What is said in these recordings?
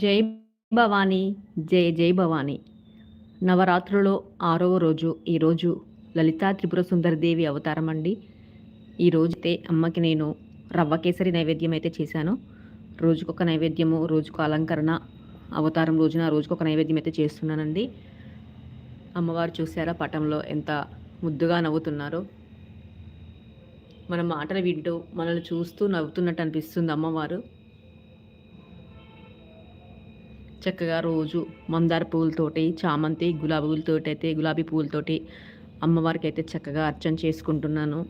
జై భవానీ జై జై భవానీ. నవరాత్రులో ఆరవ రోజు ఈరోజు లలితా త్రిపుర సుందరదేవి అవతారం అండి. ఈరోజైతే అమ్మకి నేను రవ్వ కేసరి నైవేద్యం అయితే చేశాను. రోజుకొక నైవేద్యము రోజుకు అలంకరణ అవతారం రోజున రోజుకొక నైవేద్యం అయితే చేస్తున్నానండి. అమ్మవారు చూసారా పటంలో ఎంత ముద్దుగా నవ్వుతున్నారో. మన మాటలు వింటూ మనల్ని చూస్తూ నవ్వుతున్నట్టు అనిపిస్తుంది అమ్మవారు. చక్కగా రోజు మందార పువ్వులతోటి చామంతి గులాబీ అయితే గులాబీ పువ్వులతోటి అమ్మవారికి అయితే చక్కగా అర్చన చేసుకుంటున్నాను.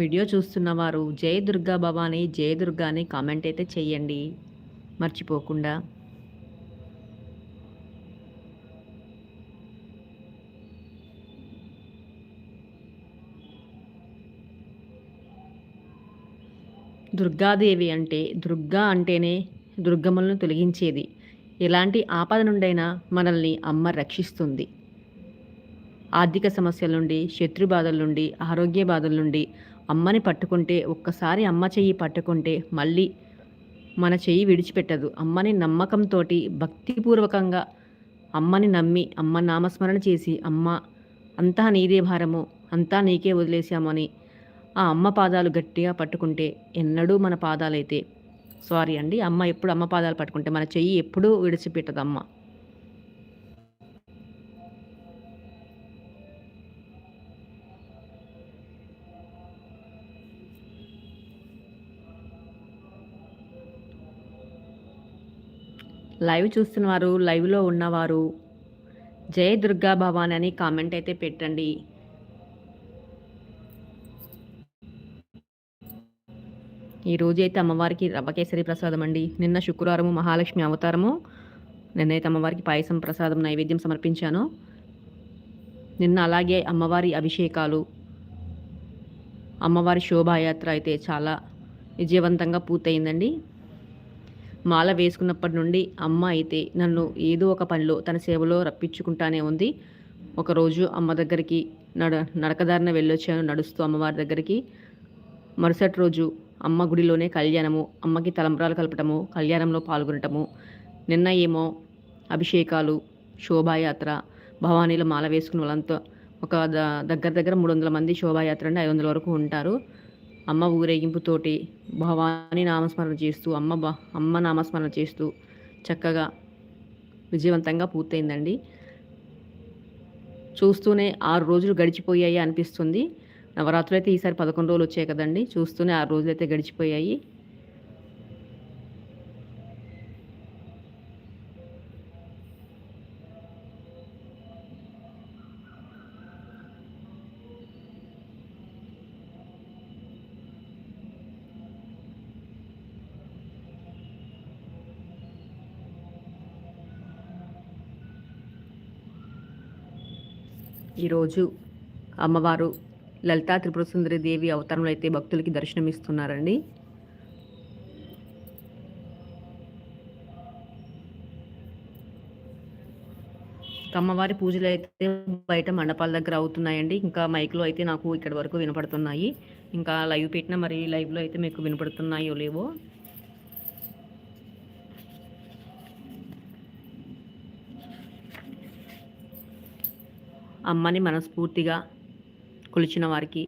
వీడియో చూస్తున్న వారు జయ దుర్గా భవాని జయ దుర్గా అని కామెంట్ అయితే చేయండి మర్చిపోకుండా. దుర్గాదేవి అంటే దుర్గా అంటేనే దుర్గములను తొలగించేది. ఎలాంటి ఆపద నుండైనా మనల్ని అమ్మ రక్షిస్తుంది. ఆర్థిక సమస్యల నుండి శత్రు బాధల నుండి ఆరోగ్య బాధల నుండి అమ్మని పట్టుకుంటే ఒక్కసారి అమ్మ చెయ్యి పట్టుకుంటే మళ్ళీ మన చెయ్యి విడిచిపెట్టదు. అమ్మని నమ్మకంతో భక్తిపూర్వకంగా అమ్మని నమ్మి అమ్మ నామస్మరణ చేసి అమ్మ అంతా నీదే భారము అంతా నీకే వదిలేసామని ఆ అమ్మ పాదాలు గట్టిగా పట్టుకుంటే ఎన్నడూ మన పాదాలైతే. సారీ అండి అమ్మ ఎప్పుడు అమ్మ పాదాలు పట్టుకుంటే మన చెయ్యి ఎప్పుడూ విడిచిపెట్టదు అమ్మ లైవ్ చూస్తున్నవారు లైవ్లో ఉన్నవారు జయ దుర్గా భవాని అని కామెంట్ అయితే పెట్టండి. ఈ రోజైతే అమ్మవారికి రవ్వకేసరి ప్రసాదం అండి. నిన్న శుక్రవారము మహాలక్ష్మి అవతారము. నిన్నైతే అమ్మవారికి పాయసం ప్రసాదం నైవేద్యం సమర్పించాను. నిన్న అలాగే అమ్మవారి అభిషేకాలు అమ్మవారి శోభాయాత్ర అయితే చాలా విజయవంతంగా పూర్తయిందండి. మాల వేసుకున్నప్పటి నుండి అమ్మ అయితే నన్ను ఏదో ఒక పనిలో తన సేవలో రప్పించుకుంటానే ఉంది. ఒకరోజు అమ్మ దగ్గరికి నడ నడకదారిన వెళ్ళొచ్చాను నడుస్తూ అమ్మవారి దగ్గరికి. మరుసటి రోజు అమ్మ గుడిలోనే కళ్యాణము అమ్మకి తలంబ్రాలు కలపటము కళ్యాణంలో పాల్గొనటము నిన్న ఏమో అభిషేకాలు శోభాయాత్ర భవానీలో మాల వేసుకున్న వాళ్ళంతా ఒక దగ్గర దగ్గర మూడు వందల మంది శోభాయాత్ర అండి ఐదు వందల వరకు ఉంటారు. అమ్మ ఊరేగింపుతోటి భవానీ నామస్మరణ చేస్తూ అమ్మ అమ్మ నామస్మరణ చేస్తూ చక్కగా విజయవంతంగా పూర్తయిందండి. చూస్తూనే ఆరు రోజులు గడిచిపోయాయి అనిపిస్తుంది. నవరాత్రులు అయితే ఈసారి పదకొండు రోజులు వచ్చాయి కదండి. చూస్తూనే ఆరు రోజులు అయితే గడిచిపోయాయి. ఈరోజు అమ్మవారు లలితా త్రిపురసుందరి దేవి అవతారంలో అయితే భక్తులకి దర్శనమిస్తున్నారండి. అమ్మవారి పూజలు అయితే బయట మండపాల దగ్గర అవుతున్నాయండి. ఇంకా మైక్లో అయితే నాకు ఇక్కడ వరకు వినపడుతున్నాయి. ఇంకా లైవ్ పెట్టిన మరి లైవ్లో అయితే మీకు వినపడుతున్నాయో లేవో. అమ్మని మనస్ఫూర్తిగా కొలిచిన వారికి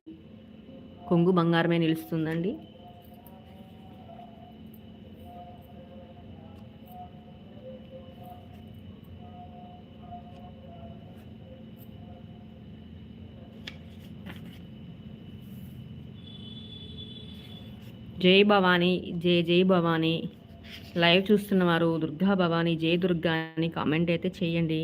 కొంగు బంగారమే నిలుస్తుందండి. జై భవానీ జై జై భవానీ. లైవ్ చూస్తున్నవారు దుర్గా భవానీ జై దుర్గా అని కామెంట్ అయితే చేయండి.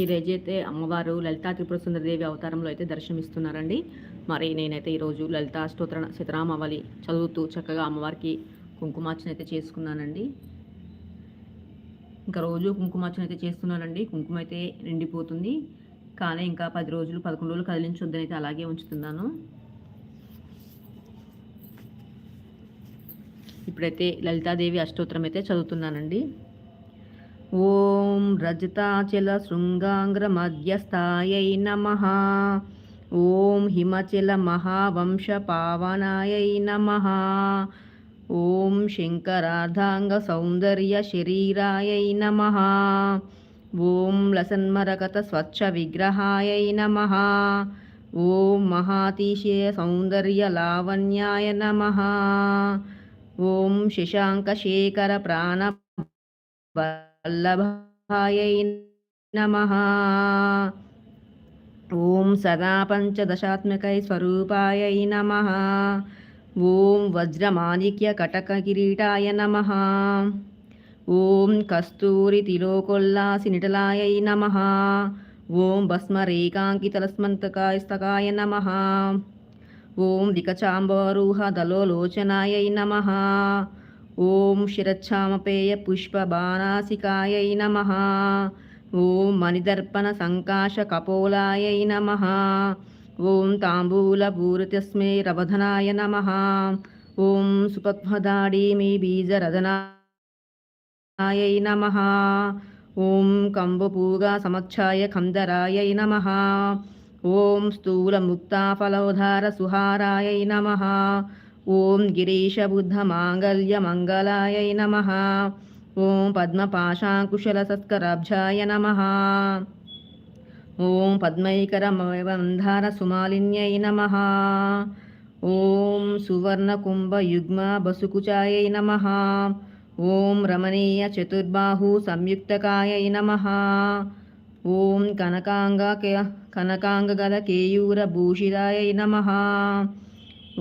ఈ అయితే అమ్మవారు లలితా త్రిపుర సుందరదేవి అవతారంలో అయితే దర్శనమిస్తున్నారండి. మరి నేనైతే ఈరోజు లలితా స్తోత్ర శతరామవళి చదువుతూ చక్కగా అమ్మవారికి కుంకుమార్చన అయితే చేసుకున్నానండి. ఇంకా రోజు కుంకుమార్చన అయితే చేస్తున్నానండి. కుంకుమ అయితే నిండిపోతుంది. కానీ ఇంకా పది రోజులు పదకొండు రోజులు కదిలించొద్దని అయితే అలాగే ఉంచుతున్నాను. ఇప్పుడైతే లలితాదేవి అష్టోత్తరం అయితే చదువుతున్నానండి. ఓం రజతాచల శృంగాంగ్ర మధ్యస్థాయై నమ. ఓం హిమచల మహావంశ పావనాయై నమ. ఓం శంకరార్ధాంగ సౌందర్య శరీరాయై నమ. ఓం లసన్మరకత స్వచ్ఛ విగ్రహాయై నమ. ఓం మహాతిశయ సౌందర్య లావణ్యాయ నమ. ఓం శశాంకశేఖర ప్రాణ వల్లభాయై నమ. ఓం సదా పంచదశాత్మకై స్వరూపాయై నమ. ఓం వజ్రమాణిక్య కటక కిరీటాయ నమ. ఓం కస్తూరి తిలోకొల్లాసి నిటలాయై నమ. ఓం భస్మరేకాంకితలస్మంతకాయస్తకాయ నమ. ఓం వికచాంబరూహ దలోలోచనాయై నమ. ఓం శిరచ్ఛామపేయ పుష్పబాణాసికాయై నమ. ఓం మణిదర్పణ సంకాశ కపోలాయై నమ. ఓం తాంబూలపూరితస్మే రవధనాయ నమ. ఓం సుపద్మదాడీమి బీజరదనాయై నమ. ఓం కంబపూగా సమక్షాయ కందరాయై నమ. ఓం స్థూలముక్తాఫలోధార సుహారాయై నమ. ఓం గిరీశబుద్ధమాంగల్యమంగళాయై నమ. ఓం పద్మపాశాంకుశలసత్కరాబ్జాయ నమ. ఓం పద్మైకరమంధార సుమాలిన్యై నమ. ఓం సువర్ణకుంభయుగ్మ బసుకుచాయై నమ. ఓం రమణీయ చతుర్బాహు సంయుక్తకాయై నమ. ఓం కనకాంగ కనకాంగగల కేయూరభూషితాయై నమ.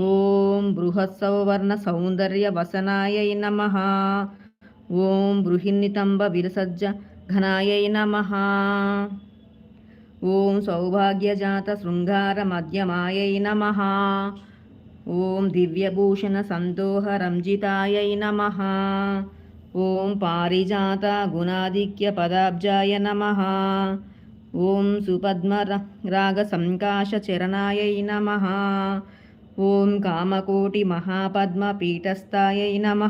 ఓం బృహత్సవర్ణ సౌందర్య వసనాయై నమ. ఓం బృహిన్నితంబ విరసజ్జ ఘనాయై నమ. ఓం సౌభాగ్యజాత శృంగార మధ్యమాయై నమ. ఓం దివ్యభూషణ సందోహ రంజితాయై నమ. ఓం పారిజాత గుణాధిక్య పదాబ్జాయ నమ. ఓం సుపద్మ రాగ సంకాశ చరణాయై నమ. ఓం కామకోటి మహాపద్మ పీఠస్థాయై నమ.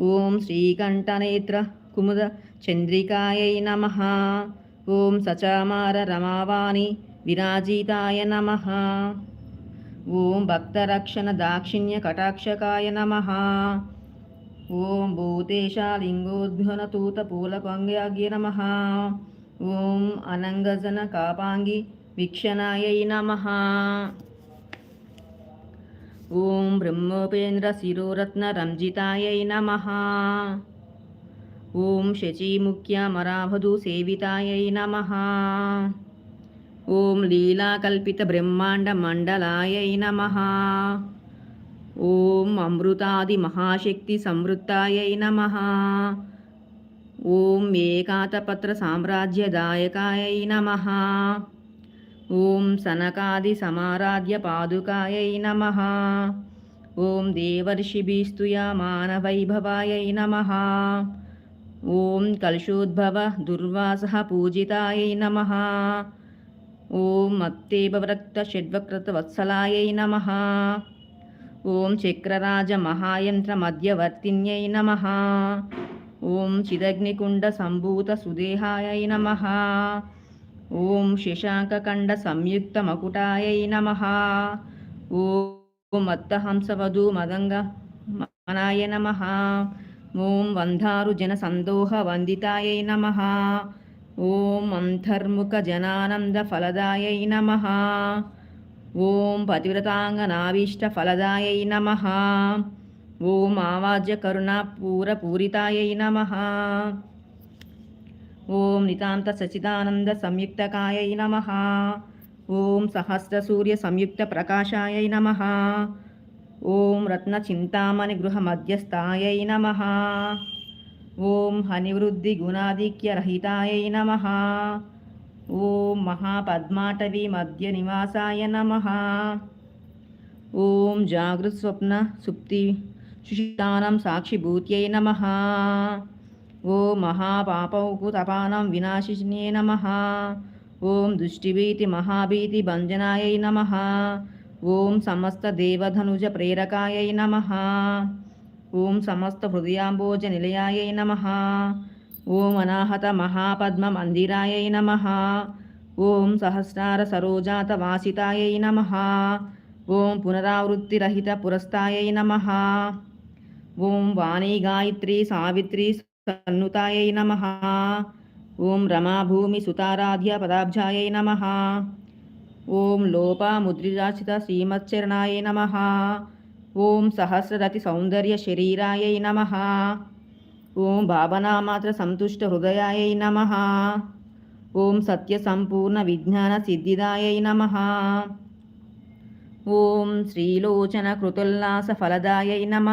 ఓం శ్రీకంఠనేత్ర కుముద చంద్రికాయై నమ. ఓం సచామార రమావాణి విరాజితాయ నమ. ఓం భక్తరక్షణ దాక్షిణ్య కటాక్షకాయ నమ. ఓం భూతేశాలింగోద్భునతూత పూలపంగ్యాగ్య నమ. ఓం అనంగజన కాపాంగి వీక్షణాయై నమ. ఓం బ్రహ్మోపేంద్ర శిరోరత్న రంజితాయై నమ. ఓం శచీముఖ్యమరాభదు సేవితాయై నమ. ఓం లీలాకల్పిత బ్రహ్మాండ మండలాయై నమ. ఓం అమృతాది మహాశక్తి సంవృత్తాయై నమ. ఓం ఏకాతపత్ర సామ్రాజ్యదాయకాయై నమ. ఓం సనకాది సమారాధ్య పాదుకాయై నమ ఓం దేవర్షిభిస్తుయమానవైభవాయై నమ ఓం కలుషోద్భవ దుర్వాస పూజితాయై నమ ఓం మత్తేభవ్రక్త షడ్వక్రత వత్సలాయై నమ ఓం చక్రరాజ మహాయంత్ర మధ్యవర్తిన్యై నమ ఓం చిదగ్నికుండ సంభూత సుదేహాయై నమ ఓం శశాంకకండ సంయుక్త మకుటాయై నమ ఓం మత్తహంసవధూ మదంగ మనాయ నమ ఓం వంధారు జన సందోహ వందితాయై నమ ఓం అంతర్ముఖ జనానంద ఫలదాయై నమ ఓం పతివ్రతాంగనాభీష్ట ఫలదాయై నమ ఓం ఆవాజ్య కరుణా పూరపూరితాయై నమ ఓం నితాంత సచిదానంద సంయుక్తకాయై నమ. ఓం సహస్రసూర్య సంయుక్త ప్రకాశాయై నమ. ఓం రత్న చింతామణి గృహ మధ్యస్థాయై నమ. ఓం హనివృద్ధి గుణాధిక్యరహితాయై నమ. ఓం మహాపద్మాటవి మధ్య నివాసాయ నమ. ఓం జాగృత్ స్వప్న సుప్తి సుషితానం సాక్షిభూత్యై నమ. ఓ మహాపాపౌకుతపానం వినాశిన్యే నమ. ఓం దుష్టిభీతి మహాభీతి భంజనాయై నమ. ఓం సమస్త దేవధనుజ ప్రేరకాయై నమ. ఓం సమస్త హృదయాంబోజ నిలయాయై నమ. ఓం అనాహత మహాపద్మ మందిరాయై నమ. ఓం సహస్రార సరోజాత వాసితాయై నమ. ఓం పునరావృత్తిరహిత పురస్తాయై నమ. ఓం వాణీ గాయత్రి సావిత్రి సన్నుతాయై నమ. ఓం రమాభూమి సుతారాధ్య పదాబ్జాయై నమ. ఓం లోపాముద్రిరాచిత శ్రీమచ్చరణాయ నమ. ఓం సహస్రరతి సౌందర్య శరీరాయై నమ. ఓం భావనామాత్ర సంతుష్ట హృదయాయై నమ. ఓం సత్య సంపూర్ణ విజ్ఞాన సిద్ధిదాయై నమ. ఓం శ్రీలోచన కృతుల్లాస ఫలదాయై నమ.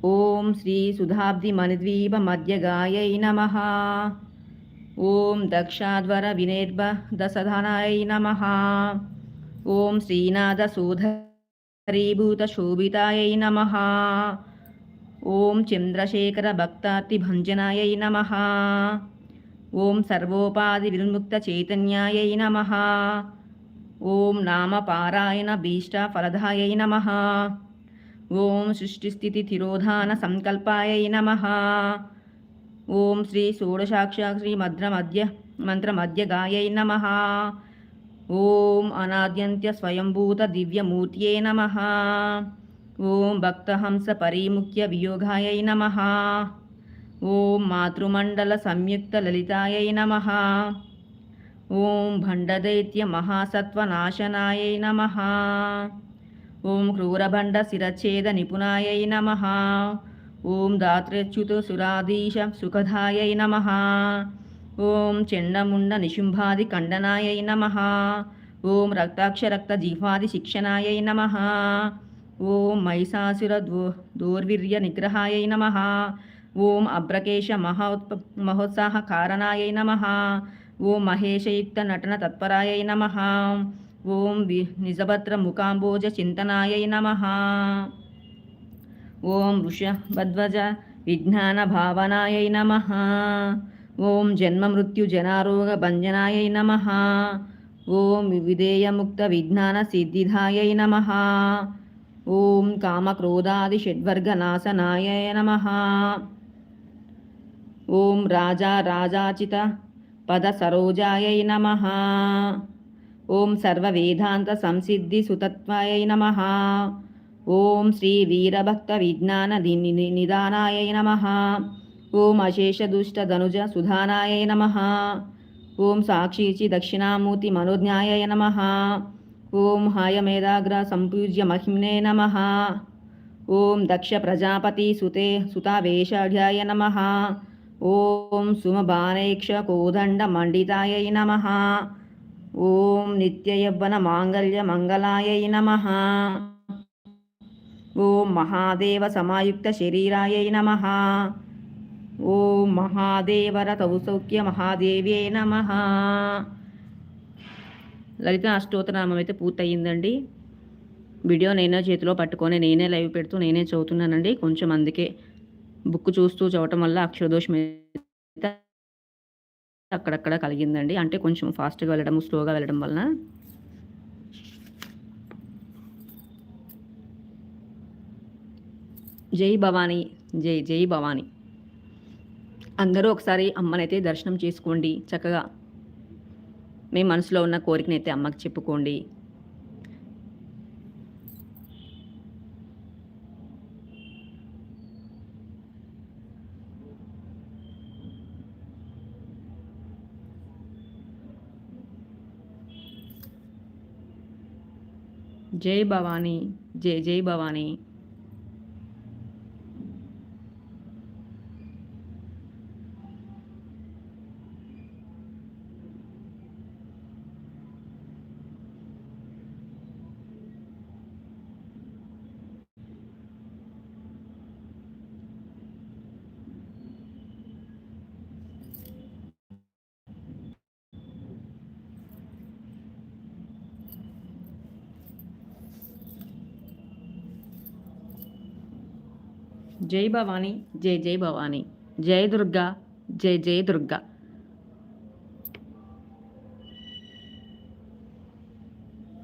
ఓం శ్రీ సుధాబ్ది మణిద్వీప మధ్యగాయై నమ ఓం దక్షాధ్వర వినేర్భ దసధనాయ నమ ఓం శ్రీనాథ సూధరీభూత శోభితాయై నమ ఓం చంద్రశేఖర భక్తార్తి భంజనాయై నమ ఓం సృష్టిస్థితి తిరోధాన సంకల్పాయ నమ. ఓం శ్రీ షోడశాక్షరీ శ్రీ మద్రమద్య మంత్రమద్య గాయై నమ. ఓం అనాద్యంత్య స్వయంభూత దివ్యమూర్త్యే నమ. ఓం భక్తహంస పరిముఖ్య వియోగాయై నమ. ఓం మాతృమండల సంయుక్త లలితాయై నమ. ఓం భండదైత్య మహాసత్వనాశనాయై నమ. ఓం క్రూరభండ శిరఛేద నిపుణాయై నమ. ఓం దాత్రచ్యుత సురాధీశ సుఖదాయై నమ. ఓం చెండముండ నిశుంభాది ఖండనాయై నమ. ఓం రక్తాక్షరక్త జీఫాది శిక్షణాయై నమ. ఓం మహిషాసుర దో దోర్విర్య నిగ్రహాయై నమ. ఓం అబ్రకేశ మహోత్ప మహోత్సాహ కారణాయై నమ. ఓం మహేషయుక్త నటన తత్పరాయై నమ. ఓం వి నిజభద్ర ముఖాంబోజ చింతనాయ నమ. ఓం వృషభధ్వజ విజ్ఞాన భావనాయ నమ. ఓం జన్మమృత్యు జనారోగ భంజనాయ నమ. ఓం విధేయముక్త విజ్ఞాన సిద్ధిధాయ నమ. ఓం కామక్రోధాది షడ్వర్గనాశనాయ నమ. ఓం రాజా రాజాచిత పద సరోజాయ నమ. ఓం సర్వవేదాంత సంసిద్ధి సుతత్వాయ నమ. ఓం శ్రీ వీరభక్త విజ్ఞాన నిదానాయ నమ. ఓం అశేషదుష్ట ధనుజ సుధానాయ నమ. ఓం సాక్షీచి దక్షిణామూర్తి మనోజ్ఞాయ నమ. ఓం హాయమేధాగ్ర సంపూజ్య మహిమ్నే నమ. ఓం దక్ష ప్రజాపతి సుతే సుతావేషాఢ్యాయ నమ. ఓం సుమబాణేక్ష కోదండ మండితాయ నమ. ఓం నిత్యయవ్వన మాంగళ్య మంగళాయ నమ. ఓం మహాదేవ సమాయుక్త శరీరాయ నమ. ఓం మహాదేవర సౌఖ్య మహాదేవ్యే నమ. లలిత అష్టోత్తరామం అయితే పూర్తయిందండి. వీడియో నేనే చేతిలో పట్టుకొని నేనే లైవ్ పెడుతూ నేనే చదువుతున్నానండి. కొంచెం అందుకే బుక్ చూస్తూ చదవటం వల్ల అక్షరదోషం అక్కడక్కడ కలిగిందండి. అంటే కొంచెం ఫాస్ట్గా వెళ్ళడం స్లోగా వెళ్ళడం వలన. జై భవానీ జై జై భవానీ. అందరూ ఒకసారి అమ్మనైతే దర్శనం చేసుకోండి చక్కగా. మీ మనసులో ఉన్న కోరికనైతే అమ్మకి చెప్పుకోండి. జై భవానీ జై జై భవానీ జై భవానీ జై జై భవానీ. జై దుర్గా జై జై దుర్గా.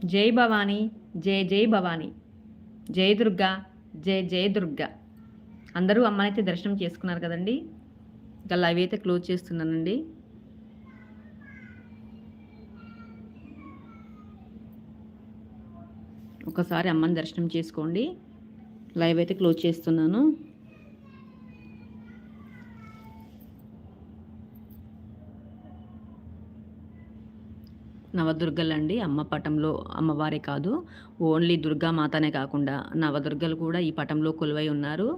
జై భవానీ జై జై భవానీ. జై దుర్గా జై జై దుర్గా. అందరూ అమ్మనైతే దర్శనం చేసుకున్నారు కదండి. ఇంకా లైవ్ అయితే క్లోజ్ చేస్తున్నానండి. ఒకసారి అమ్మని దర్శనం చేసుకోండి. లైవ్ అయితే క్లోజ్ చేస్తున్నాను. నవదుర్గలండి. అమ్మ పటంలో అమ్మవారే కాదు. ఓన్లీ దుర్గా మాతనే కాకుండా నవదుర్గలు కూడా ఈ పటంలో కొలువై ఉన్నారు.